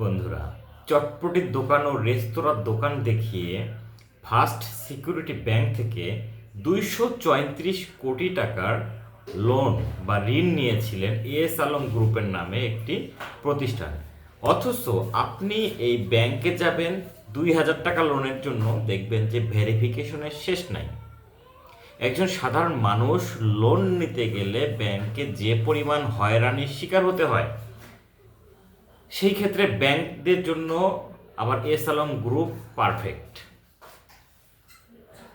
বন্ধুরা, চটপটির দোকান ও রেস্তোরাঁর দোকান দেখিয়ে ফার্স্ট সিকিউরিটি ব্যাংক থেকে দুইশো চৌত্রিশ কোটি টাকার লোন বা ঋণ নিয়েছিলেন এস আলম গ্রুপের নামে একটি প্রতিষ্ঠান। অথচ আপনি এই ব্যাংকে যাবেন, দুই হাজার টাকা লোনের জন্য দেখবেন যে ভেরিফিকেশনের শেষ নাই। একজন সাধারণ মানুষ লোন নিতে গেলে ব্যাংকে যে পরিমাণ হয়রানির শিকার হতে হয় সেই ক্ষেত্রে ব্যাংকদের জন্য আবার এস আলম গ্রুপ পারফেক্ট।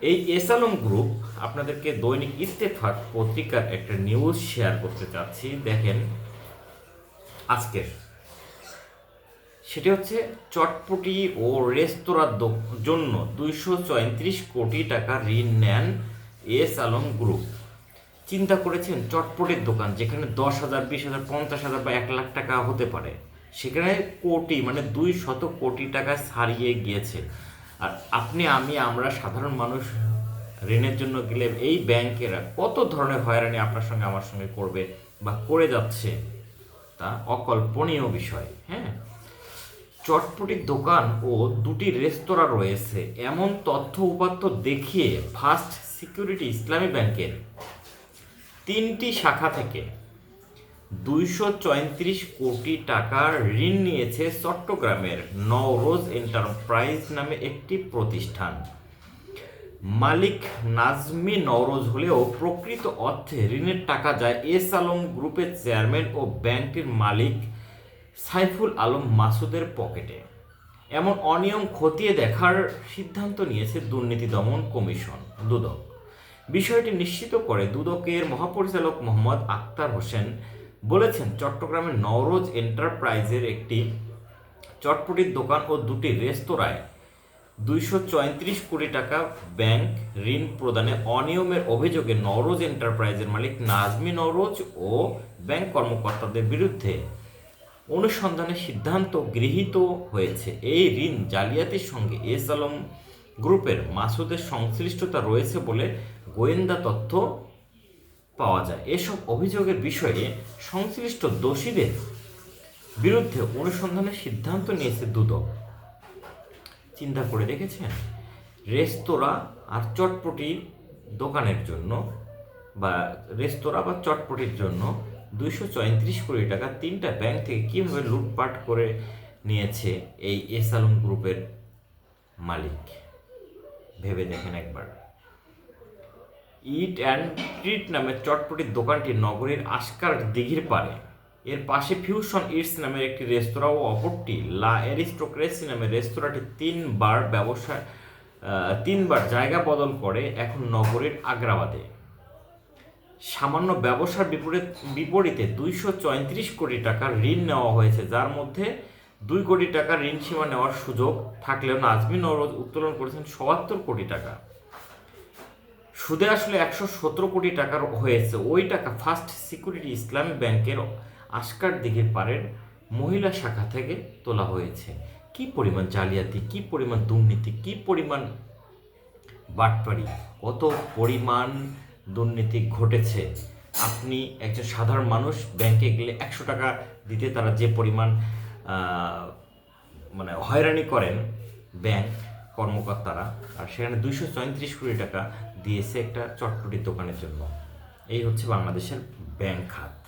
এই এস আলম গ্রুপ আপনাদেরকে দৈনিক ইত্তেফাক পত্রিকার একটা নিউজ শেয়ার করতে চাচ্ছি। দেখেন আজকের। সেটি হচ্ছে চটপটি ও রেস্তোরাঁর জন্য দুইশো চৌত্রিশ কোটি টাকা ঋণ নেন এস আলম গ্রুপ। চিন্তা করেছেন চটপটির দোকান যেখানে দশ হাজার, বিশ হাজার, পঞ্চাশ হাজার বা এক লাখ টাকা হতে পারে। সেখানে কোটি মানে দুই শত কোটি টাকা ছাড়িয়ে গিয়েছে। আর আপনি, আমি, আমরা সাধারণ মানুষ, ঋণের জন্য গেলে এই ব্যাংকেরা কত ধরনের হয়রানি আপনার সঙ্গে, আমার সঙ্গে করবে বা করে যাচ্ছে, তা অকল্পনীয় বিষয় হ্যাঁ? চটপটির দোকান ও দুটি রেস্তোরাঁ রয়েছে। এমন তথ্য উপাত্ত দেখিয়ে ফার্স্ট সিকিউরিটি ইসলামী ব্যাংকের তিনটি শাখা থেকে দুইশো চৌত্রিশ কোটি টাকার ঋণ নিয়েছে চট্টগ্রামের নওরোজ এন্টারপ্রাইজ নামে একটি প্রতিষ্ঠান। মালিক নাজমি নওরোজ হলেও প্রকৃত অর্থে ঋণের টাকা যায় এস আলম গ্রুপের চেয়ারম্যান ও ব্যাংকটির মালিক সাইফুল আলম মাসুদের পকেটে। এমন অনিয়ম খতিয়ে দেখার সিদ্ধান্ত নিয়েছে দুর্নীতি দমন কমিশন, দুদক। বিষয়টি নিশ্চিত করে দুদকের মহাপরিচালক মোহাম্মদ আক্তার হোসেন বলেছেন, চট্টগ্রামের নওরোজ এন্টারপ্রাইজের একটি চটপটির দোকান ও দুটি রেস্তোরাঁয় দুইশো চৌত্রিশ কোটি টাকা ব্যাংক ঋণ প্রদানে অনিয়মের অভিযোগে নওরোজ এন্টারপ্রাইজের মালিক নাজমি নওরোজ ও ব্যাংক কর্মকর্তাদের বিরুদ্ধে অনুসন্ধানের সিদ্ধান্ত গৃহীত হয়েছে। এই ঋণ জালিয়াতির সঙ্গে এস আলম গ্রুপের মাসুদের সংশ্লিষ্টতা রয়েছে বলে গোয়েন্দা তথ্য পাওয়া যায়। এসব অভিযোগের বিষয়ে সংশ্লিষ্ট দোষীদের বিরুদ্ধে অনুসন্ধানের সিদ্ধান্ত নিয়েছে দুদক। চিন্তা করে দেখেছেন? রেস্তোরাঁ আর চটপটির দোকানের জন্য বা রেস্তোরাঁ বা চটপটির জন্য দুইশো চৌত্রিশ কোটি টাকা তিনটা ব্যাংক থেকে কীভাবে লুটপাট করে নিয়েছে এই এস আলম গ্রুপের মালিক? ভেবে দেখেন একবার। ইট অ্যান্ড ট্রিট নামের চটপটির দোকানটি নগরীর আস্কার দিঘির পারে এর পাশে ফিউশন ইটস নামের একটি রেস্তোরাঁ ও অপরটি লা অ্যারিস্টোক্রেসি নামের রেস্তোরাঁটি তিনবার ব্যবসা তিনবার জায়গা বদল করে এখন নগরীর আগ্রাবাদে। সামান্য ব্যবসার বিপরীত, বিপরীতে দুইশো চৌত্রিশ কোটি টাকার ঋণ নেওয়া হয়েছে, যার মধ্যে দুই কোটি টাকা ঋণ সীমা নেওয়ার সুযোগ থাকলেও নাজমিন নওরোজ উত্তোলন করেছেন সত্তর কোটি টাকা। সুদে আসলে একশো সতেরো কোটি টাকার হয়েছে। ওই টাকা ফার্স্ট সিকিউরিটি ইসলামী ব্যাংকের আস্কার দিঘির পারের মহিলা শাখা থেকে তোলা হয়েছে। কি পরিমাণ জালিয়াতি, কি পরিমাণ দুর্নীতি, কি পরিমাণ বাটপাড়ি, কত পরিমাণ দুর্নীতি ঘটেছে? আপনি একজন সাধারণ মানুষ, ব্যাংকে গেলে একশো টাকা দিতে তারা যে পরিমাণ মানে হয়রানি করেন, ব্যাংক কর্মকর্তারা আর সেখানে দুইশো চৌত্রিশ কোটি টাকা দিয়েছে একটা চটপটির দোকানের জন্য। এই হচ্ছে বাংলাদেশের ব্যাংক খাত।